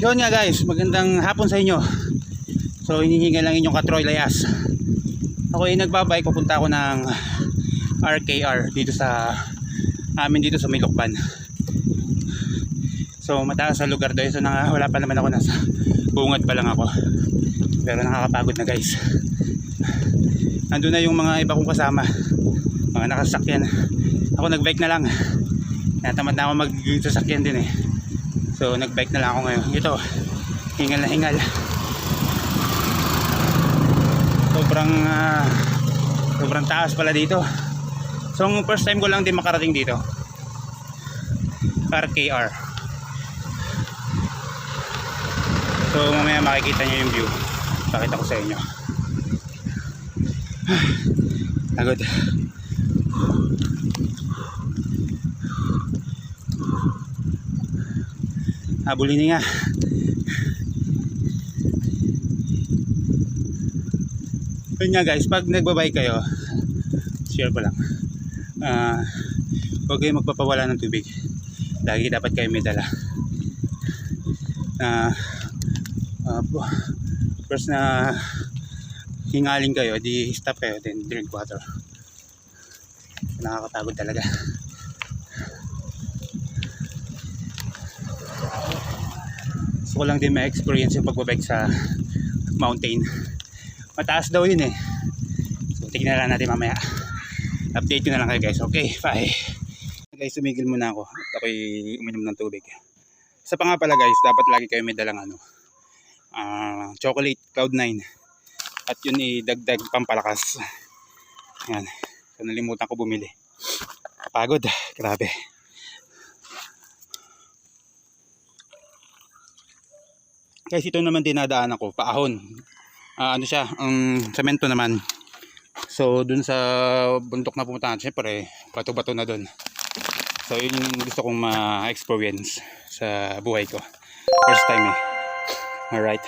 Yun nga guys, magandang hapon sa inyo. So hinihinga lang inyong katroy layas. Ako ay nagbabike, papunta ako ng RKR dito sa amin dito sa Milokban. So mataas sa lugar doon. So nang, wala pa naman ako nasa bungad pa lang ako. Pero nakakapagod na guys. Nandun na yung mga iba kong kasama. Mga nakasakyan. Ako nagbike na lang. Natamad na ako magsasakyan din eh. So nagbike na lang ako ngayon. Ito, hingal na hingal. Sobrang ah, sobrang taas pala dito. So ang first time ko lang din makarating dito. RKR. So mamaya makikita niyo yung view. Pakita ko sa inyo. Pagod. Habulin nga. Yun nga guys, pag nagbabay kayo, share ko lang. Ah, huwag kayong magpapawala ng tubig. Lagi dapat kayo may dala. Na ah, bu- first na hingaling kayo, di stop kayo, then drink water. Nakakapagod talaga. Gusto ko lang din ma-experience yung pagbabike sa mountain. Mataas daw yun eh. So tignan lang natin mamaya. Update ko na lang kayo guys. Okay, bye. Guys, tumigil muna ako at ako'y uminom ng tubig. Sa pa nga pala guys, dapat lagi kayo may dalang ano, ah, chocolate cloud9 at yun idagdag pampalakas. Yan. So nalimutan ko bumili. Pagod, grabe. Guys, ito naman dinadaan ako, paahon. Ah, ano siya, um, semento naman. So, dun sa bundok na pumunta natin, syempre, bato-bato na dun. So, yun yung gusto kong ma-experience sa buhay ko. First time eh. Alright.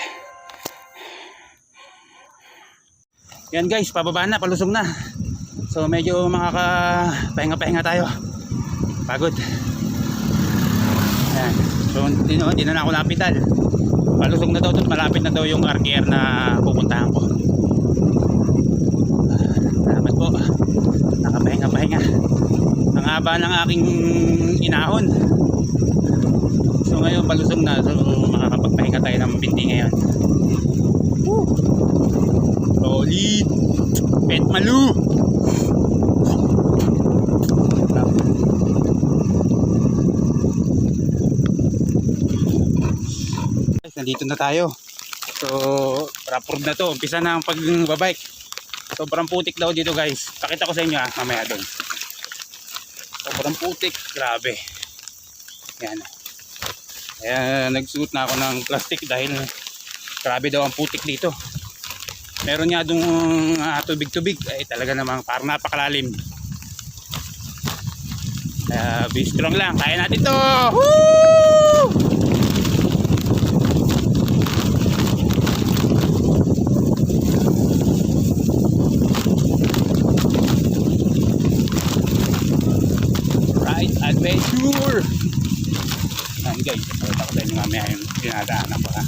Yan guys, pababa na, palusong na. So, medyo makaka-pahinga-pahinga tayo. Pagod. Yan. So, hindi na, hindi na ako. Palusong na daw doon, malapit na daw yung RKR na pupuntahan ko. Salamat po. Nakapahinga-pahinga. Ang haba ng aking inahon. So ngayon palusong na. So makakapagpahinga tayo ng binti ngayon. Woo! Solid! Pet malu! Guys, nandito na tayo. So, rapport na to. Umpisa na ang pagbabike. Sobrang putik daw dito guys. Pakita ko sa inyo ah, mamaya doon. Sobrang putik. Grabe. Yan. Kaya nagsuot na ako ng plastic dahil grabe daw ang putik dito. Meron nga doon ah, tubig-tubig. Ay talaga namang parang napakalalim. Kaya be strong lang. Kaya natin to. Woo! Adventure! Yan guys, pakita ko sa inyo mamaya yung dinadaanan ko ha.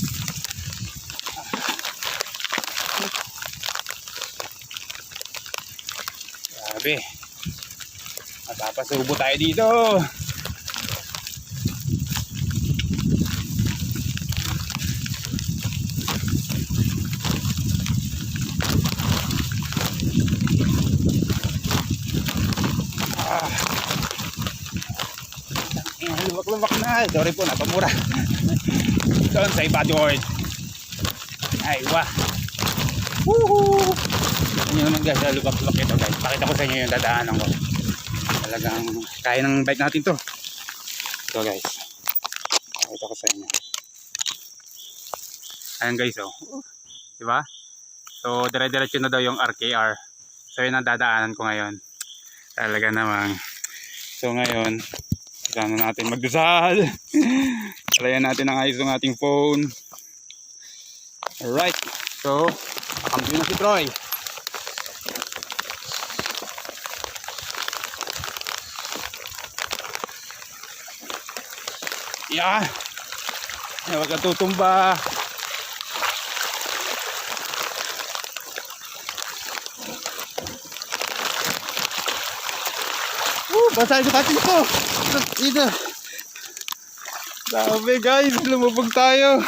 Grabe. Matapasubo tayo dito. Ah. Ayan, na. Sorry po, napamura. Doon sa iba board. Ay, wah. Woohoo! Ano naman guys, luwak-luwak ito guys. Pakita ko sa inyo yung dadaanan ko. Talagang kaya ng bike natin to. Ito guys. Pakita ko sa inyo. Ayan guys, oh. Diba? So, dire-diretso na daw yung RKR. So, yun ang dadaanan ko ngayon. Talaga namang. So, ngayon, kailangan natin magdasal. Alayan natin ang ayos ng ating phone. Alright. So, kakampi na si Troy. Yeah. Huwag kang tutumba. Woo! Basa yung sapatos ko! Dito! Guys, lumubog tayo.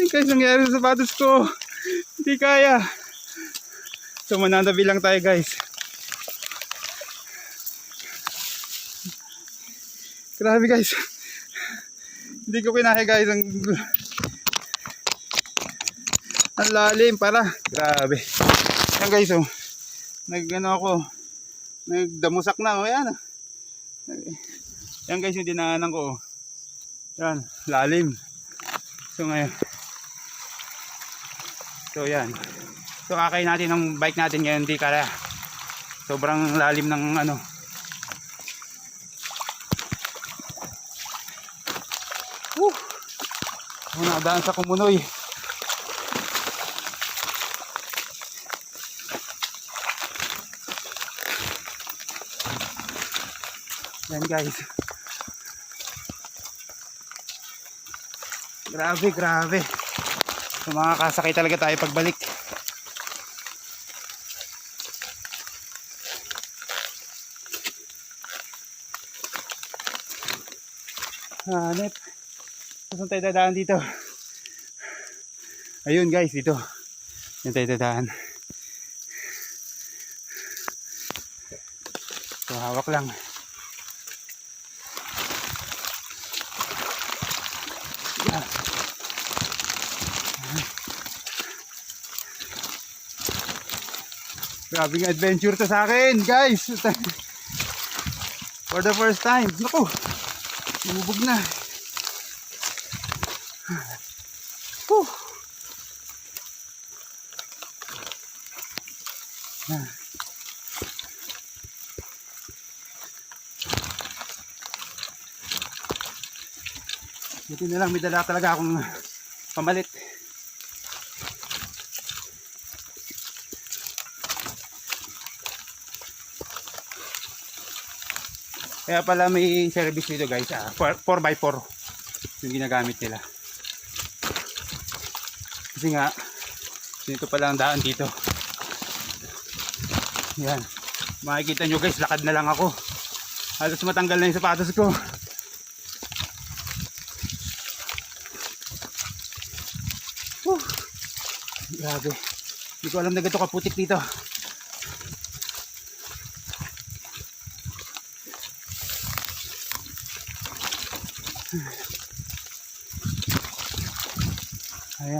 Ito guys, nangyari sa sapatos ko. Hindi kaya. So mananabi lang tayo guys. Grabe guys. Hindi ko kinaya guys ang ang lalim para. Grabe. Yan guys oh. Nag ano ako. Nagdamusak na oh. Yan. Yan guys yung dinaanan ko oh. Yan. Lalim. So ngayon. So yan. So akay natin ng bike natin ngayon di kaya. Sobrang lalim ng ano. Woo! Ako nakadaan sa kumunoy. Yan guys. Grabe, grabe. So makakasakay talaga tayo pagbalik. Hanip. Saan tayo dadaan dito? Ayun guys, dito. Yan tayo dadaan. So hawak lang. Grabing adventure to sa akin, guys. For the first time. Naku, lumubog na. Whew. Ah. Buti na lang, may dala talaga akong pamalit. Kaya pala may service dito guys, ah, 4x4 yung ginagamit nila. Kasi nga, dito pala ang daan dito. Yan. Makikita nyo guys, lakad na lang ako. Halos matanggal na yung sapatos ko. Whew. Grabe. Hindi ko alam na ganito kaputik dito.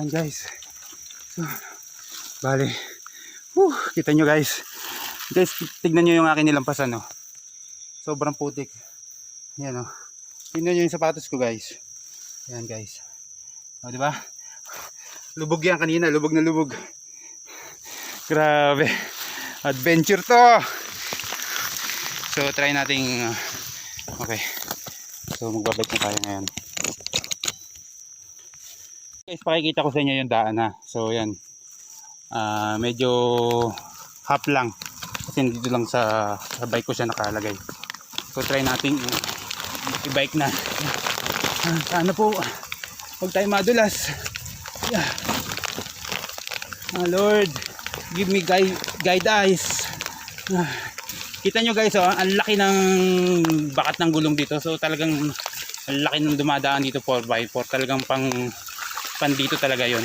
Ayan guys. So, bali. Whew, kita nyo guys. Guys, tignan nyo yung akin nilampasan. No? Sobrang putik. Ayan o. Tignan nyo yung sapatos ko guys. Ayan guys. O, di ba? Lubog yan kanina. Lubog na lubog. Grabe. Adventure to. So, try nating... uh, okay. So, magbabike na tayo ngayon. Guys, pakikita ko sa inyo yung daan ha. So, yan. Ah, medyo half lang. Kasi dito lang sa, sa bike ko siya nakalagay. So, try nating uh, i-bike na. Ah, sana po, huwag tayo madulas. Yeah. Ah, Lord, give me guide, guide eyes. Ah, kita nyo guys, oh, ang laki ng bakat ng gulong dito. So, talagang ang laki ng dumadaan dito 4x4. Talagang pang pan dito talaga yon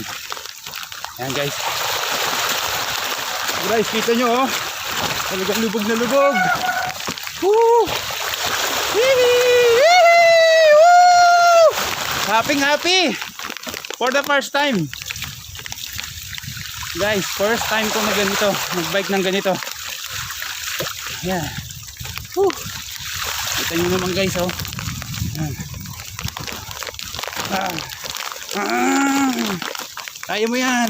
Ayan guys. Guys, kita nyo oh. Talagang lubog na lubog. Woo! Woo! Happy happy! For the first time. Guys, first time ko na ganito. Nagbike ng ganito. Yan. Woo! Kita nyo naman guys oh. Yan. Ah. Ah, kaya mo yan.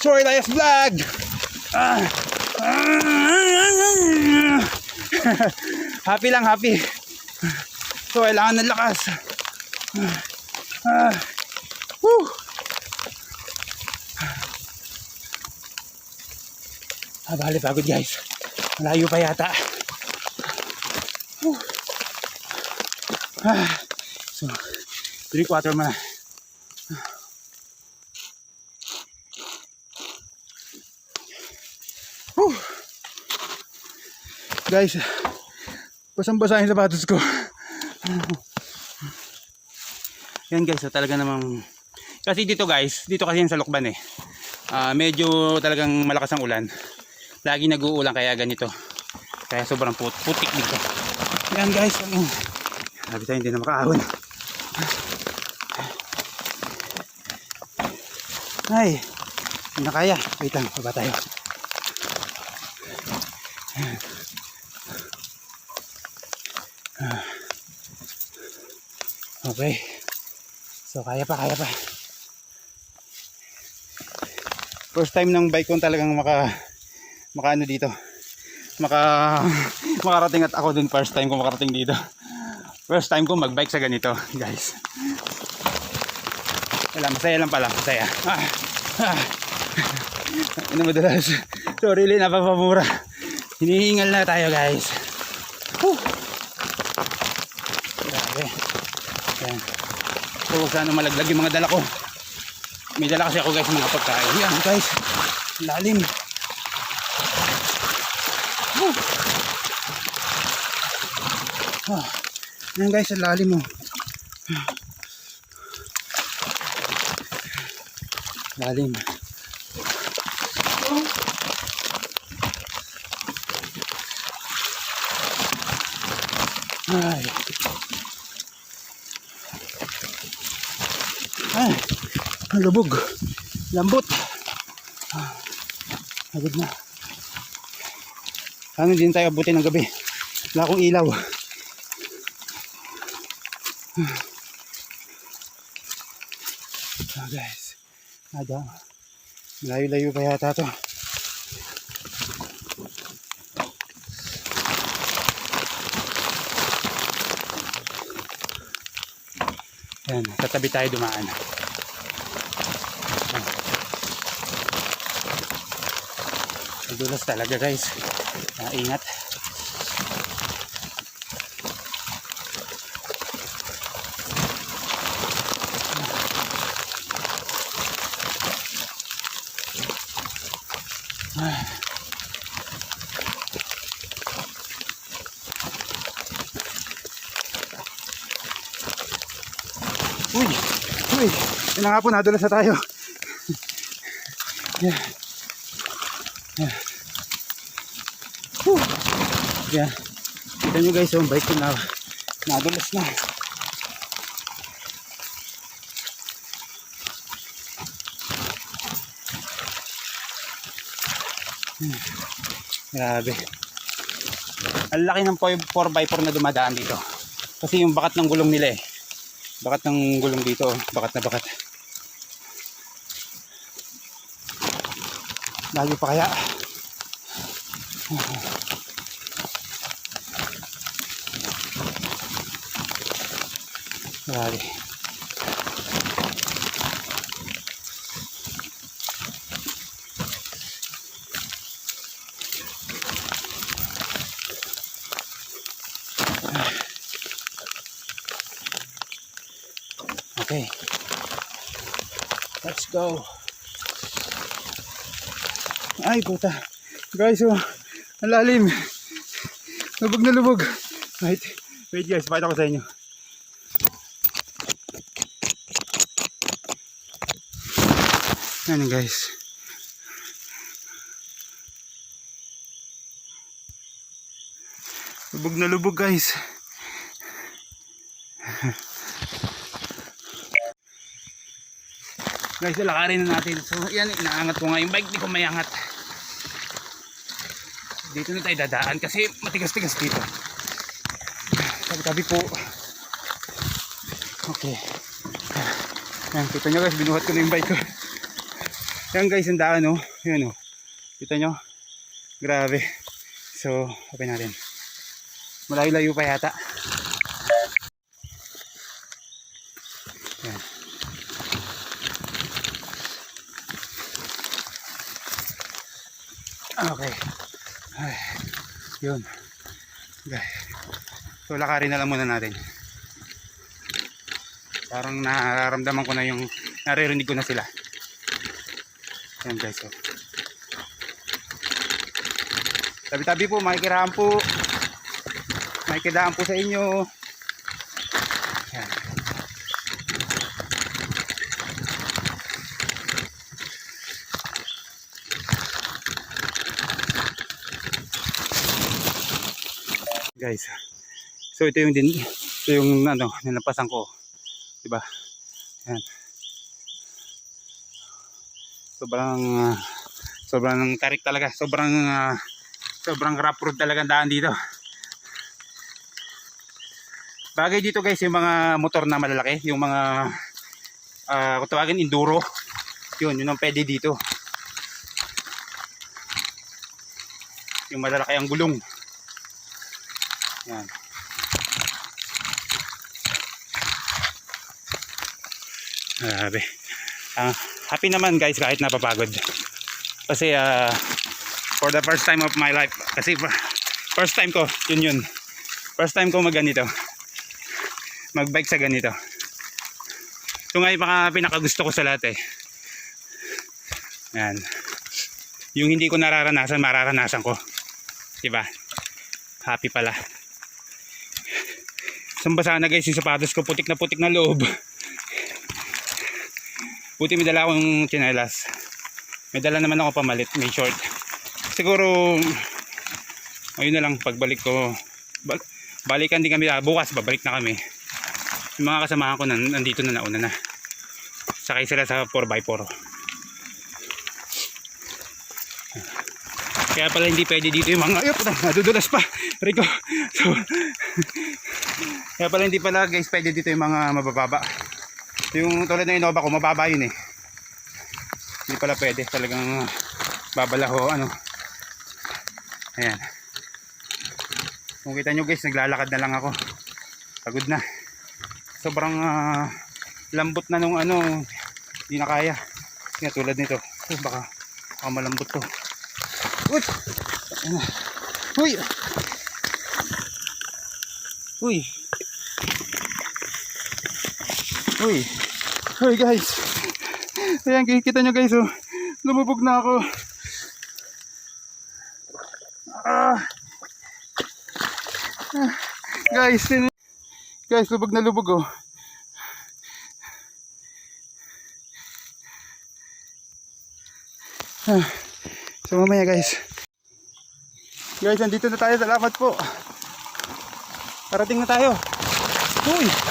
Sorry, Elias Vlog. Ah, ah, happy lang, happy. So, kailangan ng lakas. Ah, whew. Ah, bali, pagod guys. Malayo pa yata. Whew. Ah, so, drink water muna. Guys, basang-basa yung sapatos ko. Yan guys, so talaga namang kasi dito guys, dito kasi yan sa Lokban eh. Ah, medyo talagang malakas ang ulan. Lagi nag-uulan kaya ganito. Kaya sobrang put putik dito. Yan guys, ano. Sabi tayo hindi na makaahon. Ay, hindi na kaya. Wait lang, baba tayo. Okay. So, kaya pa, kaya pa. First time ng bike ko talagang maka maka ano dito. Maka makarating at ako din first time ko makarating dito. First time ko magbike sa ganito, guys. Wala, masaya lang pala, masaya. Ah, ah. Ano madalas? So really, napapamura. Hinihingal na tayo, guys. Whew. Grabe. Yan. So, sana malaglag yung mga dala ko. May dala kasi ako guys mga pagkain. Yan guys. Lalim. Ah. Yan guys, lalim mo. Lalim. Ay. Ay. Ang lubog. Lambot. Ah, Pagod na. Sana din tayo abutin ng gabi. Wala akong ilaw. Ah, guys. Ada. Malayo-layo pa yata to. Yan, tatabi tayo dumaan. Madulas talaga guys. Ah, ingat. Uy! Uy! Yan na nga po, nadulas na tayo. Yeah. Yeah. Kita nyo guys, yung bike ko na nadulas na. Hmm. Grabe. Ang laki ng 4x4 na dumadaan dito. Kasi yung bakat ng gulong nila eh. Bakat ng gulong dito, oh. bakat na bakat. Layo pa kaya? Grabe. Okay. Let's go. Ay, puta. Guys, oh, ang lalim. Lubog na lubog. Wait, wait guys, pakita ko sa inyo. Ano guys. Lubog na lubog guys. Guys, lalakarin na natin. So, yan, inaangat ko nga yung bike. Di ko mayangat. Dito na tayo dadaan kasi matigas-tigas dito. Tabi-tabi po. Okay. Yan, kita nyo guys, binuhat ko na yung bike ko. Yan guys, ang daan oh. Yan oh. Kita nyo? Grabe. So, open natin. Malayo-layo pa yata. Yan. Okay. Ay, yun. Okay. So, lakarin na lang muna natin. Parang nararamdaman ko na yung naririnig ko na sila. Yan guys. Oh. Tabi-tabi po, makikiraan po. Makikidaan po sa inyo. Yan. Guys. So ito yung din ito yung ano, nalampasan ko. 'Di ba? Yan. Sobrang ah, sobrang tarik talaga. Sobrang ah, sobrang rough road talaga ang daan dito. Bagay dito guys yung mga motor na malalaki, yung mga ah kung tawagin enduro. Yun, yun ang pwede dito. Yung malalaki ang gulong. Yan. Grabe. Ah, happy naman guys kahit napapagod. Kasi ah, for the first time of my life, kasi first time ko, yun yun. First time ko mag ganito. Magbike sa ganito. Ito nga yung pinakagusto ko sa lahat eh. Yan. Yung hindi ko nararanasan, mararanasan ko. Diba? Happy pala. Saan ba sana guys yung sapatos ko? Putik na putik na loob. Buti may dala akong chinelas. May dala naman ako pamalit, may short. Siguro, ayun na lang, pagbalik ko, bal- balikan din kami, ah, bukas babalik na kami. Yung mga kasamahan ko nan, nandito na nauna na. Sakay sila sa 4x4. Kaya pala hindi pwede dito yung mga, ayop, nadudulas pa. Rico. So, kaya pala hindi pala guys pwede dito yung mga mabababa. Yung tulad ng Innova ko, mababa yun eh. Hindi pala pwede. Talagang babalaho, ano. Ayan. Kung kita nyo guys, naglalakad na lang ako. Pagod na. Sobrang ah, lambot na nung ano, hindi na kaya. Yan, tulad nito. Oh, baka, baka malambot to. Uy! Na. Uy! Uy! Uy! Uy guys! Ayan, kita nyo guys oh. Lumubog na ako. Ah! Ah, guys, guys, lubog na lubog oh. Ah, so mamaya guys. Guys, nandito na tayo. Salamat po. Parating na tayo. Uy!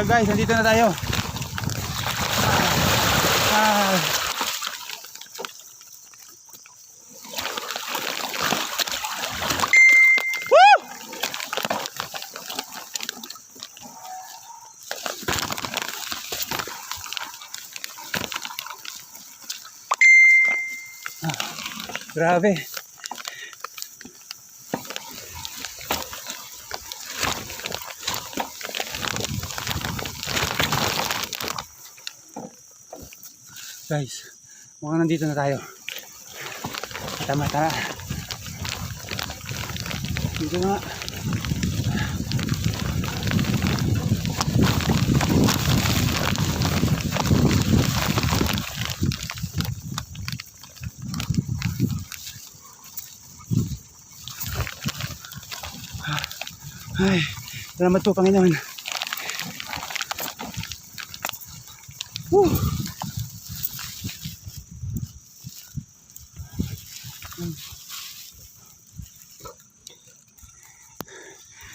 Yeah guys, nandito na tayo. Ah. Woo! Ah, Grabe. Guys, mukhang nandito na tayo. Tama, tara. Dito na. Ay, salamat po Panginoon.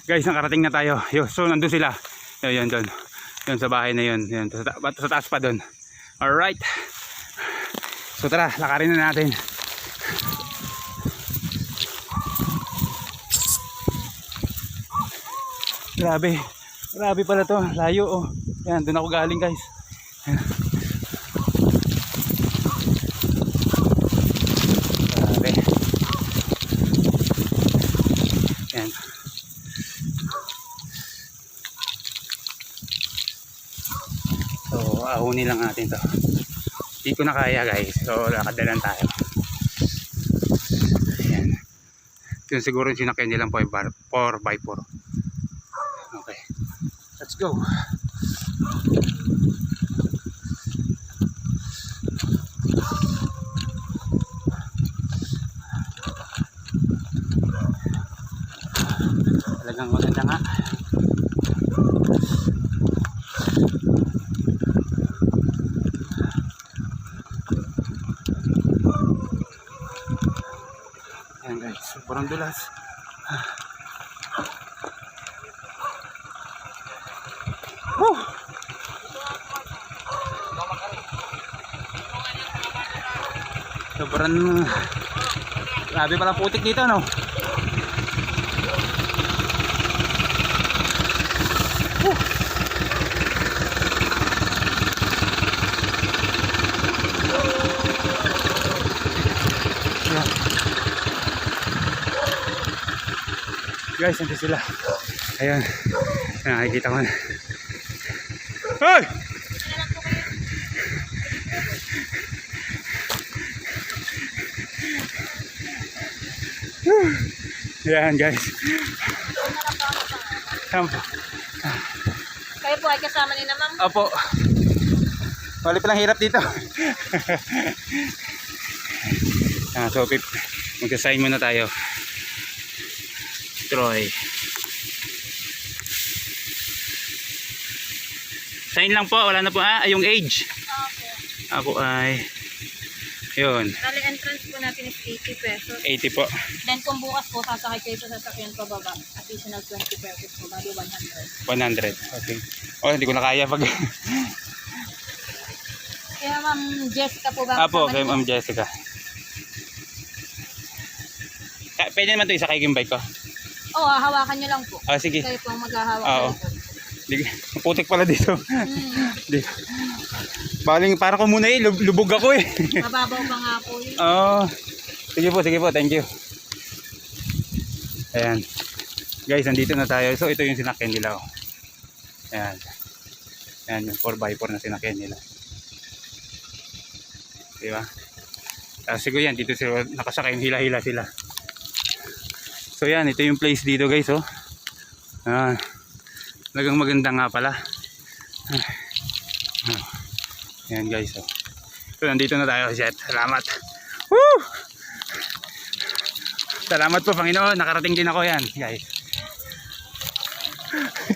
Guys, nakarating na tayo. Yo, so nandun sila. Yun, yun, doon. Yun sa bahay na yun. Yun, sa, ta- sa taas pa doon. Alright. So tara, lakarin na natin. Grabe. Grabe pala to. Layo oh. Yan, doon ako galing guys. Grabe. Yan. So, ahunin lang natin to. Hindi ko na kaya guys. So, lakad na lang tayo. Ayan. Yun siguro yung sinakyan nilang 4x4. Okay. Let's go. Talagang maganda nga. Ayan guys, sobrang dulas. Woo! Sobrang grabe pala putik dito no. Guys, nandiyan sila. Ayun. Nakikita ko na. Hoy! Yan guys. Sampo. Kayo po ay kasama ni na ma'am. Opo. Wali palang hirap dito. ah, so, pip, magsasign muna tayo. Troy. Sign lang po, wala na po. Ah, yung age. Okay. Ako ay, yun, Bali entrance po natin is 80 pesos. 80 po. Then kung bukas po, sasakay kayo sa sasakyan pababa. Additional 20 pesos po. Bali 100. 100. Okay. Oh, hindi ko na kaya pag... Kaya ma'am Jessica po ba? Apo, kay? Ma'am Jessica. Ka- Pwede naman ito isakay yung bike ko. Oo, oh, hawakan nyo lang po. Ah, sige. Kayo po ang maghahawak. Oo. likod. Di, putik pala dito. Hmm, Di. Baling para ko muna eh, lub- lubog ako eh. mababaw pa nga po yun. Oo. sige po, sige po, thank you. Ayan. Guys, nandito na tayo. So, ito yung sinakyan nila. Oh. Ayan. Ayan yung 4x4 na sinakyan nila. Di ba? Tapos siguro yan, dito sila nakasakay, hila-hila sila. So yan, ito yung place dito guys, oh. Ah, talagang maganda nga pala. Ah. Ah. Yan guys, oh. So nandito na tayo, Jet. Salamat. Woo! Salamat po Panginoon, nakarating din ako yan, guys.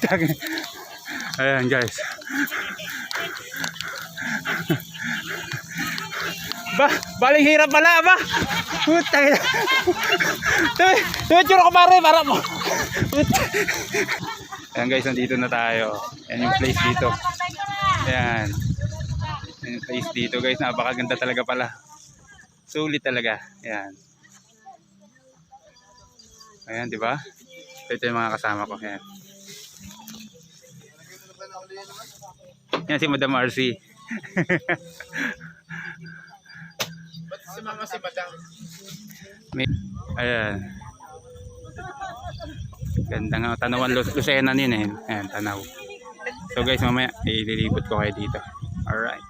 Ayan guys. Ba, baling hirap pala ba? Puta. Tuwi, tuwi churo ko pare para mo. Ayan guys, nandito na tayo. Ayan yung place dito. Ayan. Ayan yung place dito guys, napakaganda talaga pala. Sulit talaga. Ayan. Ayan, di ba? Ito yung mga kasama ko. Ayan. Yan si Madam RC. Si mama si madam. Ayan. Ganda nga. Tanawan Lu- Lucena din eh. Ayan, tanaw. So guys, mamaya ililibot ko kayo dito. Alright.